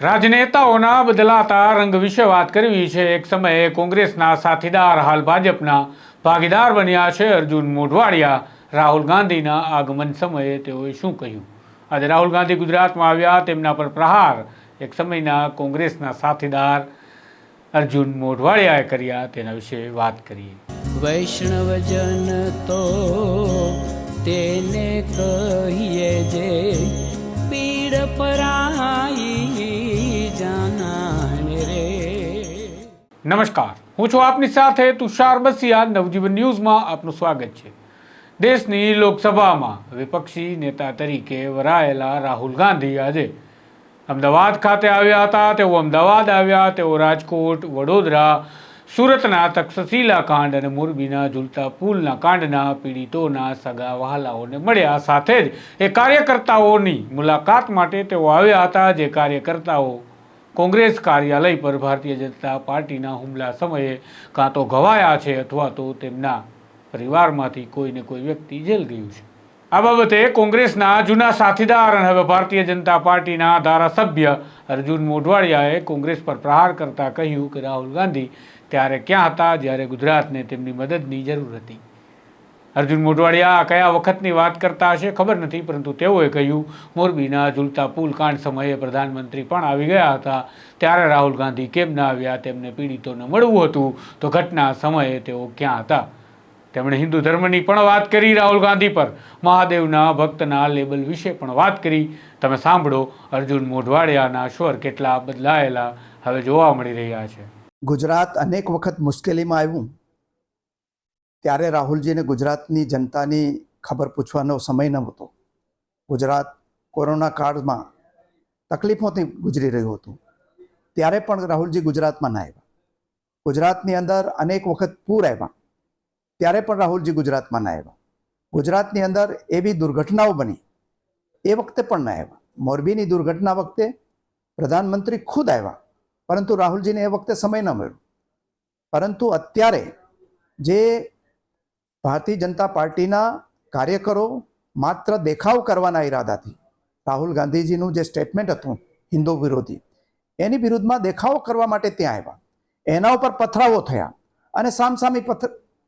રાજનેતાઓના બદલાતા રંગ વિશે વાત કરવી છે. એક સમયે કોંગ્રેસના સાથીદાર હાલ ભાજપના ભાગીદાર બન્યા છે. અર્જુન મોઢવાડિયા રાહુલ ગાંધીના આગમન સમયે તેઓએ શું કહ્યું? આજે રાહુલ ગાંધી ગુજરાતમાં આવ્યા, તેમના પર પ્રહાર. એક સમયના કોંગ્રેસના સાથીદાર અર્જુન મોઢવાડિયાએ કર્યા. તેના વિશે વાત કરીએ. વૈષ્ણવજન તો તેને કહીએ જે નમસ્કાર. હું છું આપની સાથે તુષાર બસિયા. નવજીવન ન્યૂઝમાં આપનું સ્વાગત છે. દેશની લોકસભામાં વિપક્ષી નેતા તરીકે વરાયેલા રાહુલ ગાંધી આજે અમદાવાદ ખાતે આવ્યા હતા. તેઓ અમદાવાદ આવ્યા. તેઓ રાજકોટ, વડોદરા સુરતના તક્ષશિલા કાંડ અને મોરબીના ઝૂલતા પુલના કાંડના પીડિતોના સગા વહાલાઓને મળ્યા. સાથે જ એ કાર્યકર્તાઓની મુલાકાત માટે તેઓ આવ્યા હતા. જે કાર્યકર્તાઓ કોંગ્રેસ કાર્યાલય પર ભારતીય જનતા પાર્ટીના હુમલા સમયે કાં તો ઘવાયા છે અથવા તો તેમના પરિવારમાંથી કોઈને કોઈ વ્યક્તિ જેલ ગયું છે. આ બાબતે કોંગ્રેસના જૂના સાથીદાર અને હવે ભારતીય જનતા પાર્ટીના ધારાસભ્ય અર્જુન મોઢવાડિયાએ કોંગ્રેસ પર પ્રહાર કરતા કહ્યું કે રાહુલ ગાંધી ત્યારે ક્યાં હતા? જ્યારે ગુજરાતને તેમની મદદની જરૂર હતી. અર્જુન મોઢવાડિયા કયા વખતની વાત કરતા હશે ખબર નથી, પરંતુ તેઓએ કહ્યું, મોરબીના ઝૂલતા પુલ કાંડ સમયે પ્રધાનમંત્રી પણ આવી ગયા હતા. ત્યારે રાહુલ ગાંધી કેમ ના આવ્યા? તેમને પીડિતોને મળવું હતું તો ઘટના સમયે તેઓ ક્યાં હતા? તેમણે હિન્દુ ધર્મની પણ વાત કરી રાહુલ ગાંધી પર. મહાદેવના ભક્તના લેબલ વિશે પણ વાત કરી. તમે સાંભળો, અર્જુન મોઢવાડિયાના સ્વર કેટલા બદલાયેલા હવે જોવા મળી રહ્યા છે. ગુજરાત અનેક વખત મુશ્કેલીમાં આવ્યું. ત્યારે રાહુલજીને ગુજરાતની જનતાની ખબર પૂછવાનો સમય ન હતો ગુજરાત કોરોના કાળમાં તકલીફોથી ગુજરી રહ્યું હતું. ત્યારે પણ રાહુલજી ગુજરાતમાં ના આવ્યા. ગુજરાતની અંદર અનેક વખત પૂર આવ્યા. ત્યારે પણ રાહુલજી ગુજરાતમાં ના આવ્યા. ગુજરાતની અંદર એવી દુર્ઘટનાઓ બની. એ વખતે પણ ના આવ્યા. મોરબીની દુર્ઘટના વખતે પ્રધાનમંત્રી ખુદ આવ્યા. પરંતુ રાહુલજીને એ વખતે સમય ન મળ્યો. પરંતુ અત્યારે જે ભારતીય જનતા પાર્ટીના કાર્યકરો માત્ર દેખાવ કરવાના ઈરાદાથી, રાહુલ ગાંધીજીનું જે સ્ટેટમેન્ટ હતું હિન્દુ વિરોધી, એની વિરુદ્ધમાં દેખાવો કરવા માટે ત્યાં આવ્યા. એના ઉપર પથરાવો થયા અને સામસામી પથ,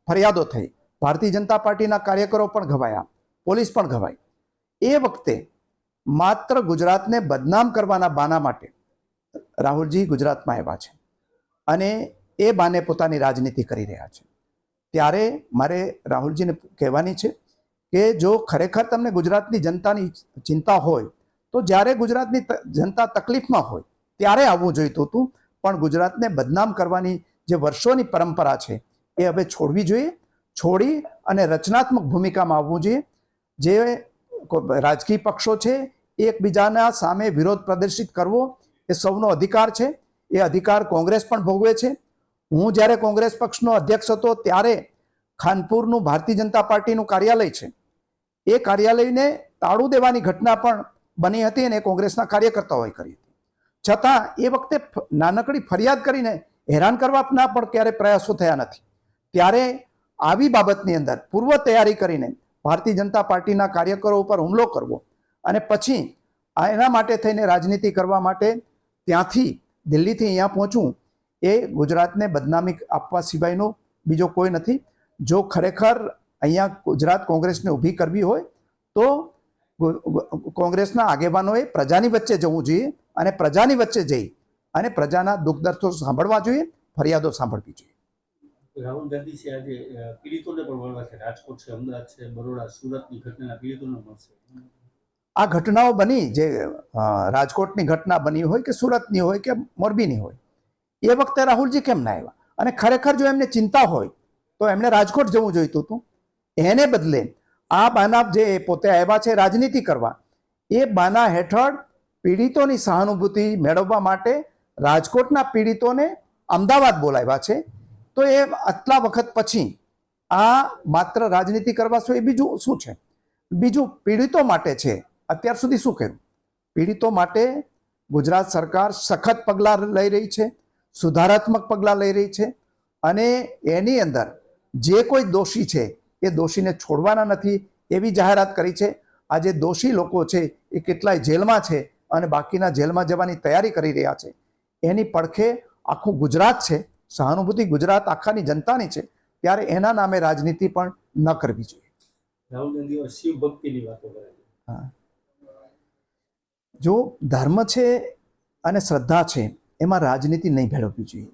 ફરિયાદો થઈ. ભારતીય જનતા પાર્ટીના કાર્યકરો પણ ઘવાયા, પોલીસ પણ ઘવાઈ. એ વખતે માત્ર ગુજરાતને બદનામ કરવાના બાના માટે રાહુલજી ગુજરાતમાં આવ્યા છે. અને એ બાને પોતાની રાજનીતિ કરી રહ્યા છે. ત્યારે મારે રાહુલજીને કહેવાની છે કે જો ખરેખર તમને ગુજરાતની જનતાની ચિંતા હોય, તો જ્યારે ગુજરાતની જનતા તકલીફમાં હોય, ત્યારે આવવું જોઈતું હતું. પણ ગુજરાતને બદનામ કરવાની જે વર્ષોની પરંપરા છે, એ હવે છોડવી જોઈએ. છોડી અને રચનાત્મક ભૂમિકામાં આવવું જોઈએ. જે રાજકીય પક્ષો છે એકબીજાના સામે વિરોધ પ્રદર્શિત કરવો એ સૌનો અધિકાર છે. એ અધિકાર કોંગ્રેસ પણ ભોગવે છે. હું જ્યારે કોંગ્રેસ પક્ષનો અધ્યક્ષ હતો ત્યારે ખાનપુરનું ભારતીય જનતા પાર્ટીનું કાર્યાલય છે. એ કાર્યાલયને તાળું દેવાની ઘટના પણ બની હતી અને કોંગ્રેસના કાર્યકર્તાઓએ કરી હતી. છતાં એ વખતે નાનકડી ફરિયાદ કરીને હેરાન કરવાના પણ ક્યારે પ્રયાસો થયા નથી. ત્યારે આવી બાબતની અંદર પૂર્વ તૈયારી કરીને ભારતીય જનતા પાર્ટીના કાર્યકરો ઉપર હુમલો કરવો અને પછી એના માટે થઈને રાજનીતિ કરવા માટે ત્યાંથી દિલ્હીથી અહીંયા પહોંચવું એ ગુજરાતને બદનામી આપવા સિવાયનો બીજો કોઈ નથી. જો ખરેખર અહીંયા ગુજરાત કોંગ્રેસને ઊભી કરવી હોય, તો કોંગ્રેસના આગેવાનોએ પ્રજાની વચ્ચે જવું જોઈએ અને પ્રજાની વચ્ચે જઈ અને પ્રજાના દુઃખ દર્દો સાંભળવા જોઈએ, ફરિયાદો સાંભળવી જોઈએ. રાહુલ ગાંધી છે આજે પીડિતોને પણ મળવા છે. રાજકોટ છે, અમદાવાદ છે, બરોડા, સુરતની ઘટનાના પીડિતોને મળશે. આ ઘટનાઓ બની જે રાજકોટની ઘટના બની હોય કે સુરતની હોય કે મોરબીની હોય, એ વખતે રાહુલજી કેમ ના આવ્યા? અને ખરેખર જો એમને ચિંતા હોય, તો એમણે રાજકોટ જવું જોઈતું હતું. એને બદલે આ બાના જે પોતે આવ્યા છે રાજનીતિ કરવા, એ બાના હેઠળ પીડિતોની સહાનુભૂતિ મેળવવા માટે રાજકોટના પીડિતોને અમદાવાદ બોલાવ્યા છે. તો એ આટલા વખત પછી આ માત્ર રાજનીતિ કરવા શું એ બીજું શું છે? બીજું પીડિતો માટે છે અત્યાર સુધી શું કર્યું? પીડિતો માટે ગુજરાત સરકાર સખત પગલાં લઈ રહી છે સુધારાત્મક પગલાં લઈ રહી છે અને એની અંદર જે કોઈ દોષી છે એ દોષીને છોડવાના નથી એવી જાહેરાત કરી છે. આ જે દોષી લોકો છે એ કેટલાય જેલમાં છે અને બાકીના જેલમાં જવાની તૈયારી કરી રહ્યા છે. એની પડખે આખું ગુજરાત છે સહાનુભૂતિ ગુજરાત આખાની જનતાની છે ત્યારે એના નામે રાજનીતિ પણ ન કરવી જોઈએ. રાહુલ ગાંધી શિવ ભક્તિની વાતો કરે છે. જો ધર્મ છે અને શ્રદ્ધા છે, એમાં રાજનીતિ નહીં ભેળવવી જોઈએ.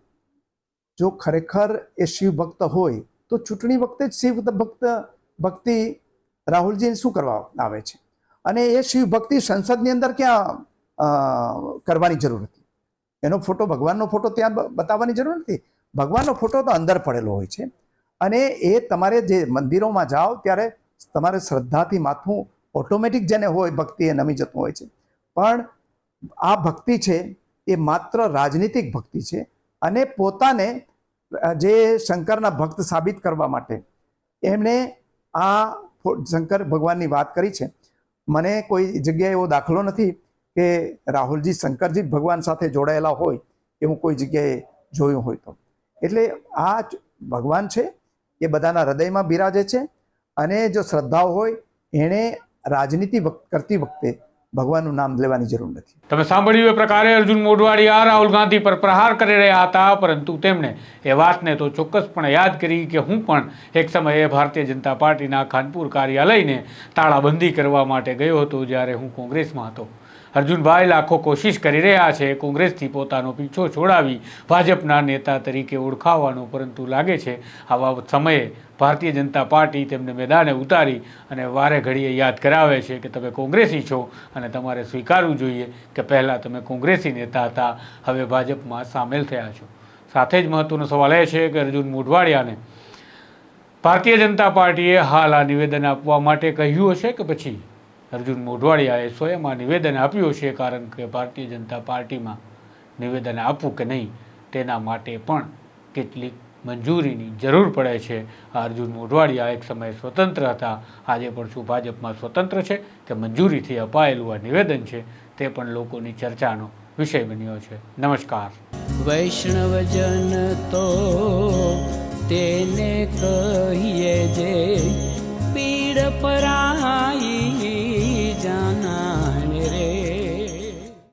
જો ખરેખર એ શિવ ભક્ત હોય, તો ચૂંટણી વખતે જ શિવ ભક્ત, ભક્તિ રાહુલજીને શું કરવા આવે છે? અને એ શિવ ભક્તિ સંસદની અંદર ક્યાં કરવાની જરૂર હતી? એનો ફોટો, ભગવાનનો ફોટો ત્યાં બતાવવાની જરૂર નથી? ભગવાનનો ફોટો તો અંદર પડેલો હોય છે. અને એ તમારે જે મંદિરોમાં જાઓ, ત્યારે તમારે શ્રદ્ધાથી માથું ઓટોમેટિક જેને હોય, ભક્તિ એ નમી જતું હોય છે. પણ આ ભક્તિ છે, એ માત્ર રાજનીતિક ભક્તિ છે અને પોતાને જે શંકરના ભક્ત સાબિત કરવા માટે. એમણે આ શંકર ભગવાનની વાત કરી છે. મને કોઈ જગ્યાએ એવો દાખલો નથી કે રાહુલજી શંકરજી ભગવાન સાથે જોડાયેલા હોય એવું કોઈ જગ્યાએ જોયું હોય તો. એટલે આ ભગવાન છે, એ બધાના હૃદયમાં બિરાજે છે અને જો શ્રદ્ધાઓ હોય, એણે રાજનીતિ કરતી વખતે ભગવાનનું નામ લેવાની જરૂર નથી. તમે સાંભળ્યું એ પ્રકારે અર્જુન મોઢવાડિયા રાહુલ ગાંધી પર પ્રહાર કરી રહ્યા હતા, પરંતુ તેમણે એ વાતને તો ચોક્કસપણે યાદ કરી કે હું પણ એક સમયે ભારતીય જનતા પાર્ટીના ખાનપુર કાર્યાલયને તાળાબંધી કરવા માટે ગયો હતો જ્યારે હું કોંગ્રેસમાં હતો. અર્જુનભાઈ લાખો કોશિશ કરી રહ્યા છે કોંગ્રેસથી પોતાનો પીછો છોડાવી. ભાજપના નેતા તરીકે ઓળખાવાનો પરંતુ લાગે છે આવા સમયે ભારતીય જનતા પાર્ટી તેમને મેદાને ઉતારી અને વારે ઘડીએ યાદ કરાવે છે કે તમે કોંગ્રેસી છો અને તમારે સ્વીકારવું જોઈએ કે પહેલાં તમે કોંગ્રેસી નેતા હતા. હવે ભાજપમાં સામેલ થયા છો. સાથે જ મહત્વનો સવાલ એ છે કે અર્જુન મોઢવાડિયાને ભારતીય જનતા પાર્ટીએ હાલ આ નિવેદન આપવા માટે કહ્યું હશે કે પછી? અર્જુન મોઢવાડિયાએ સ્વયં આ નિવેદન આપ્યું છે કારણ કે ભારતીય જનતા પાર્ટીમાં નિવેદન આપવું કે નહીં, તેના માટે પણ કેટલીક મંજૂરીની જરૂર પડે છે. અર્જુન મોઢવાડિયા એક સમયે સ્વતંત્ર હતા. આજે પણ શું ભાજપમાં સ્વતંત્ર છે કે મંજૂરીથી અપાયેલું આ નિવેદન છે તે પણ લોકોની ચર્ચાનો વિષય બન્યો છે. નમસ્કાર. વૈષ્ણવજન તો તેને કહીએ જે પીડ પરા